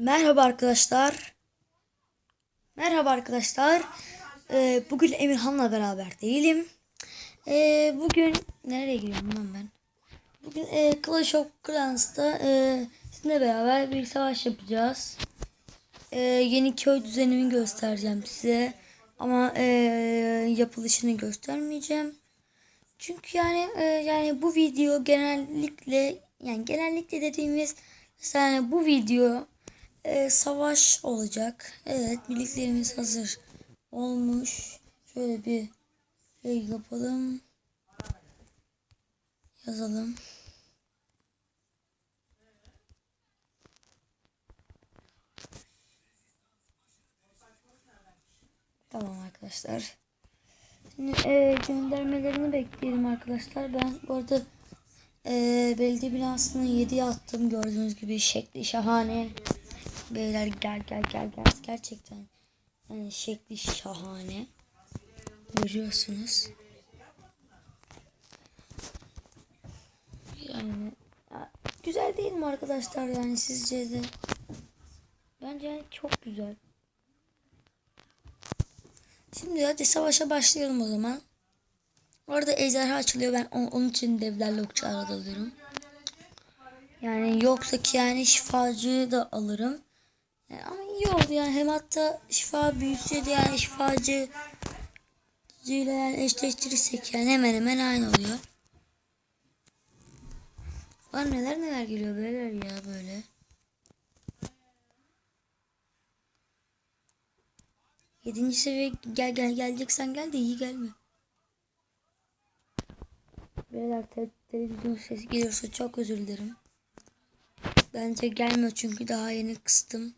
Merhaba arkadaşlar. Merhaba arkadaşlar. Ee, bugün Emirhan'la beraber değilim. Ee, bugün nereye gidiyorum lan ben? Bugün e, Clash of Clans'ta e, sizinle beraber bir savaş yapacağız. E, yeni köy düzenimi göstereceğim size. Ama e, yapılışını göstermeyeceğim. Çünkü yani e, yani bu video genellikle yani genellikle dediğimiz yani bu video e, savaş olacak. Evet birliklerimiz hazır olmuş. Şöyle bir şey yapalım. Yazalım. Tamam arkadaşlar. Şimdi e, göndermelerini bekleyelim arkadaşlar. Ben bu arada e, belediye binasını 7'ye attım. Gördüğünüz gibi şekli şahane. Beyler gel gel gel gel. Gerçekten yani şekli şahane. Görüyorsunuz. Yani ya, güzel değil mi arkadaşlar yani sizce de? Bence çok güzel. Şimdi hadi savaşa başlayalım o zaman. Orada ejderha açılıyor. Ben on- onun için devlerle okçular alıyorum. Yani yoksa ki yani şifacıyı da alırım. Yani ama iyi oldu yani. Hem hatta şifa büyütse de yani şifacı ile yani eşleştirirsek yani hemen hemen aynı oluyor. Var neler neler geliyor böyle ya böyle. Yedinci seviye gel gel geleceksen gel de iyi gelme. Beyler te- televizyon sesi geliyorsa çok özür dilerim. Bence gelmiyor çünkü daha yeni kıstım.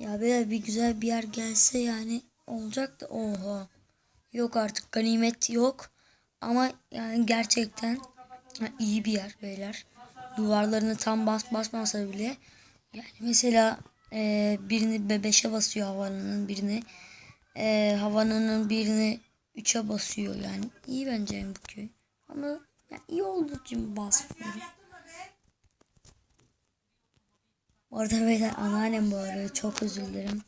Ya beyler bir güzel bir yer gelse yani olacak da oha. Yok artık ganimet yok. Ama yani gerçekten iyi bir yer beyler. Duvarlarını tam bas basmasa bile yani mesela e, birini bebeşe basıyor havanın birini e, havanının birini 3'e basıyor yani iyi bence bu köy ama yani iyi olduğu için basmıyorum. Bu arada beyler anneannem bu arada çok özür dilerim.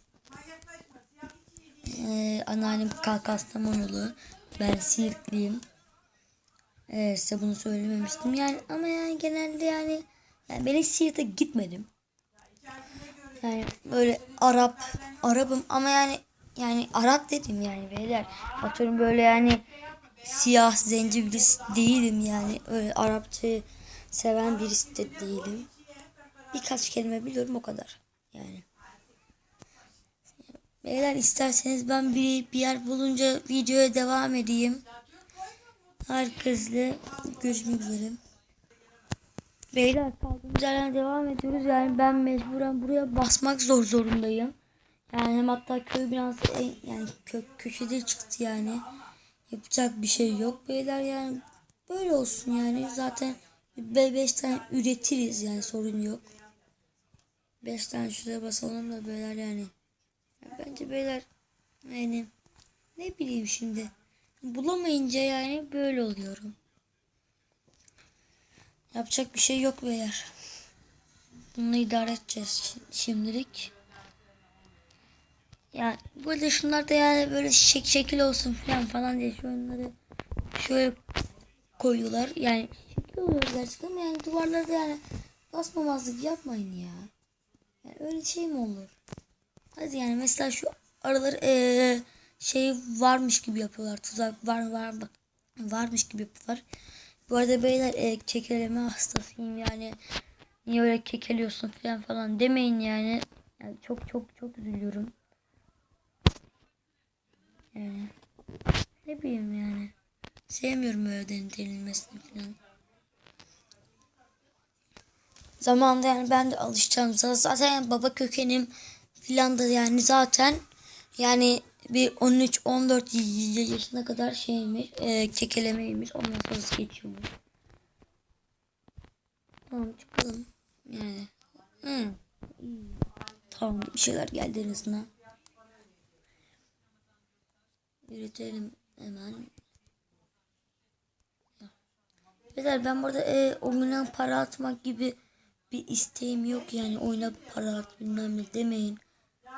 Ee, anneannem Kastamonulu. Ben Siirtliyim. Ee, size bunu söylememiştim. Yani ama yani genelde yani, yani ben hiç Siirt'e gitmedim. Yani böyle Arap, Arap'ım ama yani yani Arap dedim yani beyler. Atıyorum böyle yani siyah zenci birisi değilim yani. Öyle Arapçayı seven birisi de değilim. Birkaç kelime biliyorum o kadar. Yani. Beyler isterseniz ben bir, bir yer bulunca videoya devam edeyim. Herkesle görüşmek üzere. Beyler kaldığımız yerden devam ediyoruz. Yani ben mecburen buraya basmak zor zorundayım. Yani hem hatta köy binası en, yani kö, köşede çıktı yani. Yapacak bir şey yok beyler yani. Böyle olsun yani. Zaten 5 tane üretiriz yani sorun yok. 5 tane şuraya basalım da beyler yani. Ya bence beyler yani ne bileyim şimdi bulamayınca yani böyle oluyorum. Yapacak bir şey yok beyler. Bunu idare edeceğiz şi- şimdilik. Yani böyle şunlar da yani böyle şek şekil olsun falan falan diye şu onları şöyle koyuyorlar. Yani şekil oluyor gerçekten ama yani duvarları da yani basmamazlık yapmayın ya. Yani öyle şey mi olur? Hadi yani mesela şu araları eee, şey varmış gibi yapıyorlar. Tuzak var var bak varmış gibi yapıyorlar. Bu arada beyler e, kekeleme hastasıyım yani. Niye öyle kekeliyorsun falan falan demeyin yani. yani çok çok çok üzülüyorum. Yani ne bileyim yani. Sevmiyorum öyle den- denilmesini falan. Zamanında yani ben de alışacağım. Zaten yani baba kökenim filan da yani zaten yani bir 13-14 yaşına kadar şeymiş, e, kekelemeymiş. Ondan sonrası geçiyormuş. Tamam çıkalım. Yani. İyi. Tamam bir şeyler geldi en azından. Üretelim hemen. Beyler ben burada e, oyuna para atmak gibi bir isteğim yok yani oyuna para at bilmem ne demeyin.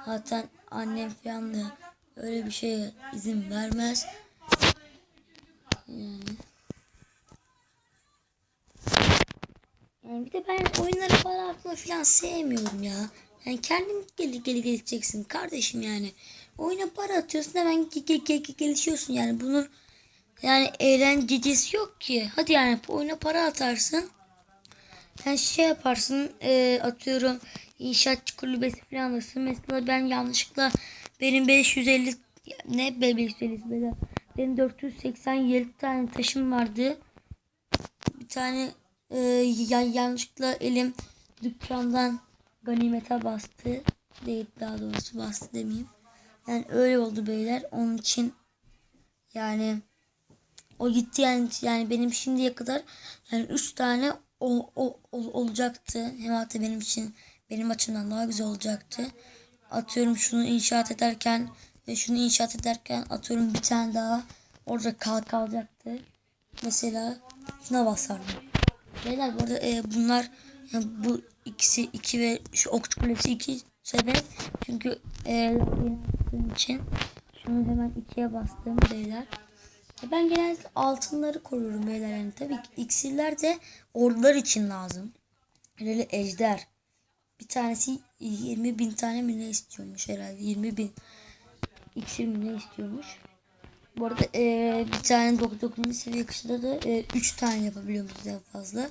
Zaten annem falan da öyle bir şeye izin vermez. Yani. Yani bir de ben oyunları para atma falan sevmiyorum ya. Yani kendin gel gel geleceksin kardeşim yani. Oyuna para atıyorsun hemen ge- ge- ge- gelişiyorsun yani bunun yani eğlencesi yok ki. Hadi yani oyuna para atarsın. Yani şey yaparsın e, atıyorum inşaatçı kulübesi falan alırsın. Mesela ben yanlışlıkla benim 550 ne be 550 be benim 487 tane taşım vardı. Bir tane e, ya- yanlışlıkla elim dükkandan ganimete bastı. Değil daha doğrusu bastı demeyeyim. Yani öyle oldu beyler. Onun için yani o gitti yani yani benim şimdiye kadar yani 3 tane o, o, ol- olacaktı. Hem hatta benim için benim açımdan daha güzel olacaktı. Atıyorum şunu inşaat ederken ve şunu inşaat ederken atıyorum bir tane daha orada kal kalacaktı. Mesela şuna basardım. Beyler bu arada e, bunlar yani bu ikisi iki ve şu okçu kulesi iki sebep. Çünkü e, yaptığım için şunu hemen ikiye bastım beyler. Ya Ben genellikle altınları koruyorum beyler. Tabii ki iksirler de ordular için lazım. Hele ejder. Bir tanesi 20 bin tane mi ne istiyormuş herhalde. 20 bin iksir mi ne istiyormuş. Bu arada eee, bir tane 99. seviye kışında da 3 tane yapabiliyormuşuz en fazla.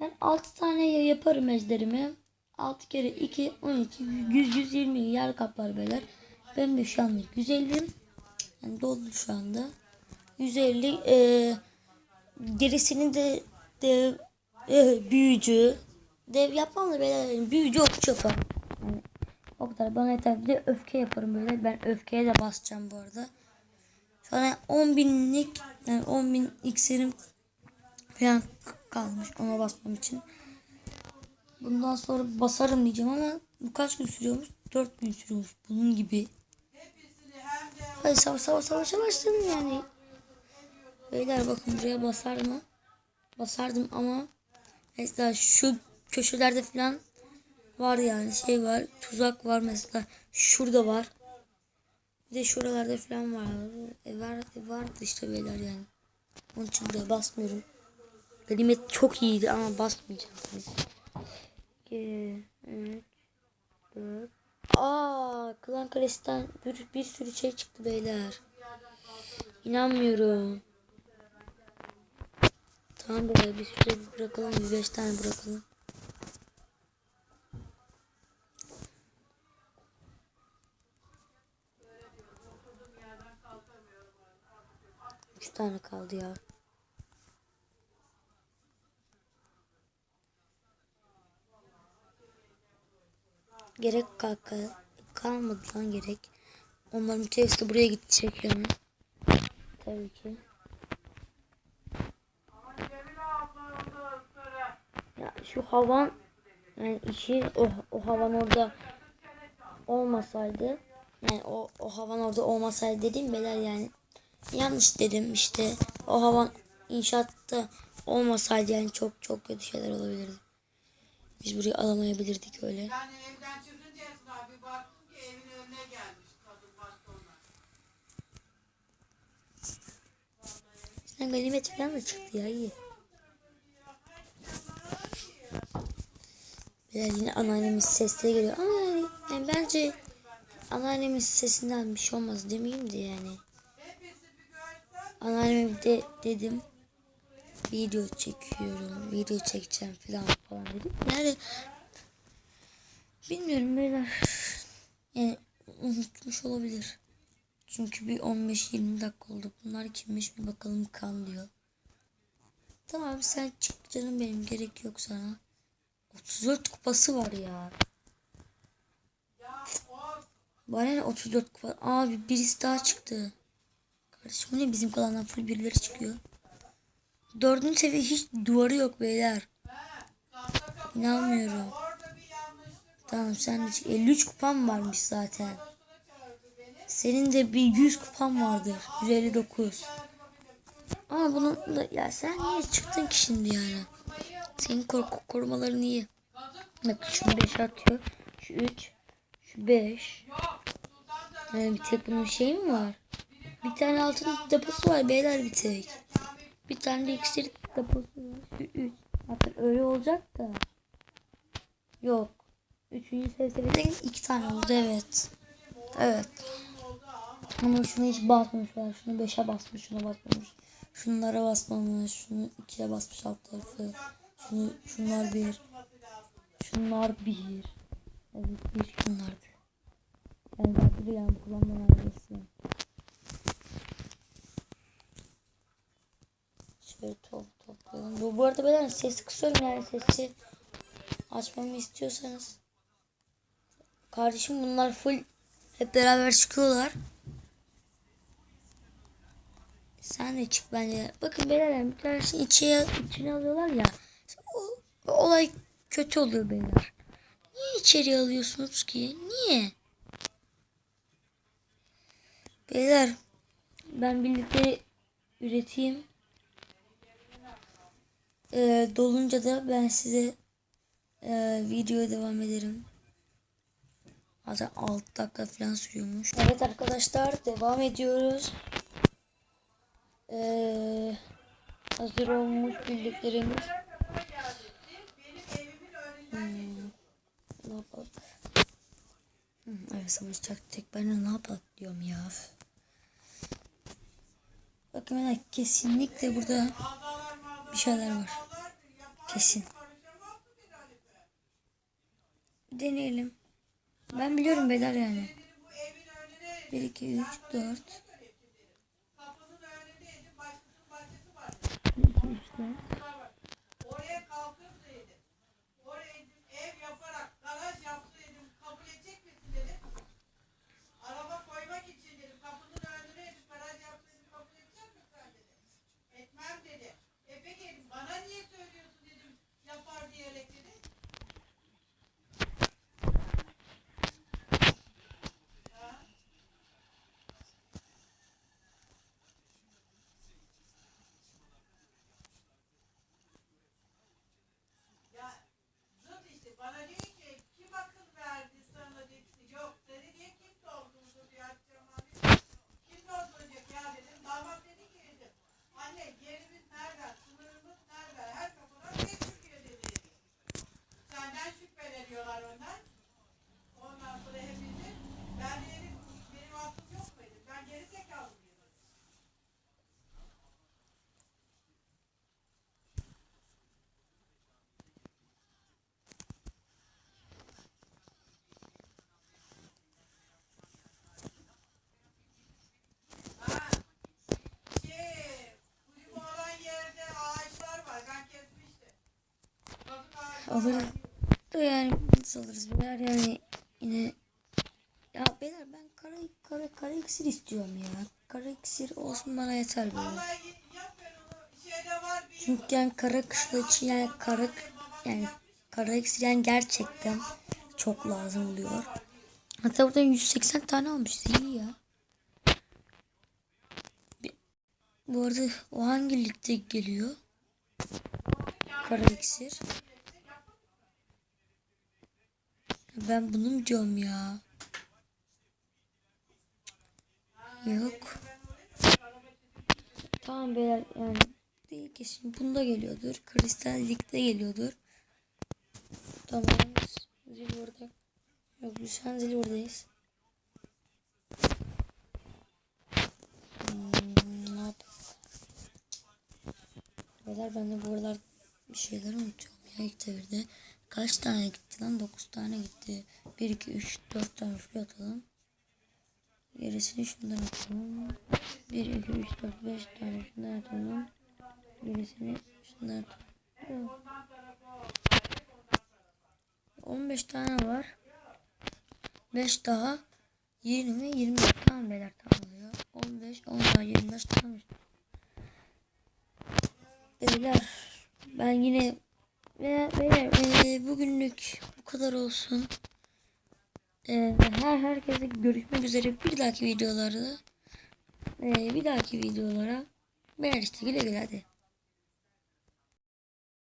Ben 6 tane ya- yaparım ejderimi. 6 kere 2 12 100 120 yer kaplar beyler. Benim de şu anlık 150 yani doldu şu anda. 150 eee gerisini de dev e, büyücü dev yapmam da böyle büyücü okçu yaparım. Yani o kadar bana yeter. Bir de öfke yaparım böyle. Ben öfkeye de basacağım bu arada. Sonra 10 binlik yani 10 bin iksirim falan kalmış ona basmam için. Bundan sonra basarım diyeceğim ama bu kaç gün sürüyormuş? 4 gün sürüyormuş. Bunun gibi. Hadi savaş savaş savaşa başladım yani. Beyler bakın buraya basar mı? Basardım ama mesela şu köşelerde falan var yani şey var. Tuzak var mesela. Şurada var. Bir de şuralarda falan var. E var, e vardı işte beyler yani. Onun için buraya basmıyorum. Ganimet çok iyiydi ama basmayacağım. 2, 3, 4. Aa, Klan Kalesi'nden bir, bir sürü şey çıktı beyler. İnanmıyorum. Tamam böyle bir süre bırakalım. Bir beş tane bırakalım. Üç tane kaldı ya. Gerek kanka. Kalmadı lan gerek. Onların hepsi buraya gidecek yani. Tabii ki. Ya şu havan yani işi o, o havan orada olmasaydı yani o, o havan orada olmasaydı dedim beyler yani yanlış dedim işte o havan inşaatta olmasaydı yani çok çok kötü şeyler olabilirdi. Biz burayı alamayabilirdik öyle. Yani evden çıkınca Esra bir baktım ki evin önüne gelmiş kadın bastonla. Sen ganimet falan da çıktı ya iyi. Biraz yine anneannemin sesleri geliyor ama yani, yani bence anneannemin sesinden bir şey olmaz demeyeyim de yani. Anneanneme de dedim video çekiyorum, video çekeceğim falan falan dedim. Yani bilmiyorum beyler. Yani unutmuş olabilir. Çünkü bir 15-20 dakika oldu. Bunlar kimmiş bir bakalım kan diyor. Tamam sen çık canım benim gerek yok sana. 34 kupası var ya. Bana ne 34 kupa? Abi birisi daha çıktı. Kardeşim bu ne bizim kalandan full birileri çıkıyor. Dördüncü seviye hiç duvarı yok beyler. İnanmıyorum. Tamam sen de çık. 53 kupan varmış zaten. Senin de bir 100 kupan vardır. 159. Ama bunun da ya sen niye çıktın ki şimdi yani? Senin korku korumaların iyi. Bak şunu 5 atıyor. Şu 3. Şu 5. Yani bir tek bunun şey mi var? Bir tane altın deposu var beyler bir tek. Bir tane de iksir deposu var. Şu 3. Hatta öyle olacak da. Yok. Üçüncü seviyede iki tane oldu evet. Evet. Ama şunu hiç basmamışlar. Şunu 5'e basmış, şuna basmamış. Şunlara basmamış. Şunu 2'ye basmış alt tarafı. Şunu, şunlar bir. Şunlar bir. Evet bir şunlardı. Yani zaten de yani kullanmayan ailesi. Şöyle top toplayalım. Bu, bu arada ben sesi kısıyorum yani sesi açmamı istiyorsanız. Kardeşim bunlar full hep beraber çıkıyorlar. Sen de çık bence. Bakın beyler bir tane şey içine, içine alıyorlar ya. O olay kötü oluyor beyler. Niye içeriye alıyorsunuz ki? Niye? Beyler ben birlikte üreteyim. Ee, dolunca da ben size e, videoya devam ederim. Zaten 6 dakika falan sürüyormuş. Evet arkadaşlar devam ediyoruz. Ee, hazır olmuş bildiklerimiz. Hmm, ne yapalım? Hmm, evet savaşacak tek ben ne yapalım diyorum ya. Bakın ben kesinlikle burada bir şeyler var. Kesin. Deneyelim. Ben biliyorum beyler yani. 1, 2, 3, 4. 1, 2, 3, 4. Oraya kalkıp dedim. Oraya dedim, ev yaparak garaj yaptı dedim. Kabul edecek misin dedim. Araba koymak için dedim. Kapının önüne dedim. Garaj yaptı dedim. Kabul edecek misin sen dedi. Etmem dedi. E peki dedim, bana niye söylüyorsun dedim. Yapar diyerek dedi. Ya zıt işte bana diyor ki kim akıl verdi sana dedi. Yok dedi diye kim doldurdu diye açacağım abi. Kim dolduracak ya dedim. Damat dedi ki dedim. Anne yerimiz nerede? Sınırımız nerede? Her kapıdan tek çıkıyor dedi. Senden şüpheleniyorlar ondan. Ondan sonra hepimiz ben de dedim benim aklım yok muydu? Ben geri zekalı mıydım? Şey, kulübü olan yerde ağaçlar var. Ben kesmiştim. Alırız. Yani nasıl alırız beyler yani yine ya beyler ben kara kara kara iksir istiyorum ya. Kara iksir olsun bana yeter böyle. Var bir Çünkü yani kara kışla için yani kara yani kara iksir yani gerçekten çok lazım oluyor. Hatta buradan 180 tane almış iyi ya. Bu arada o hangi ligde geliyor? Kara iksir. Ben bunu mu diyorum ya? Yok. Tamam beyler yani değil kesin bunda geliyordur. Kristal Lig'de geliyordur. Tamam. Zil burada. Yok biz şu an zil buradayız. Hmm, ne yapalım? Beyler ben de bu aralar bir şeyler unutuyorum ya ilk devirde. Kaç tane gitti lan? 9 tane gitti. 1, 2, 3, 4 tane şuraya atalım. Gerisini şundan atalım. 1, 2, 3, 4, 5 tane şundan atalım. Gerisini şundan atalım. 15 tane var. 5 daha 20, 25 tamam beyler tamam oluyor. 15, 10 daha 25 tamam. Beyler ben yine ve beyler e, bugünlük bu kadar olsun. E, her herkese görüşmek üzere bir dahaki videolarda. E, bir dahaki videolara Ben işte güle güle hadi.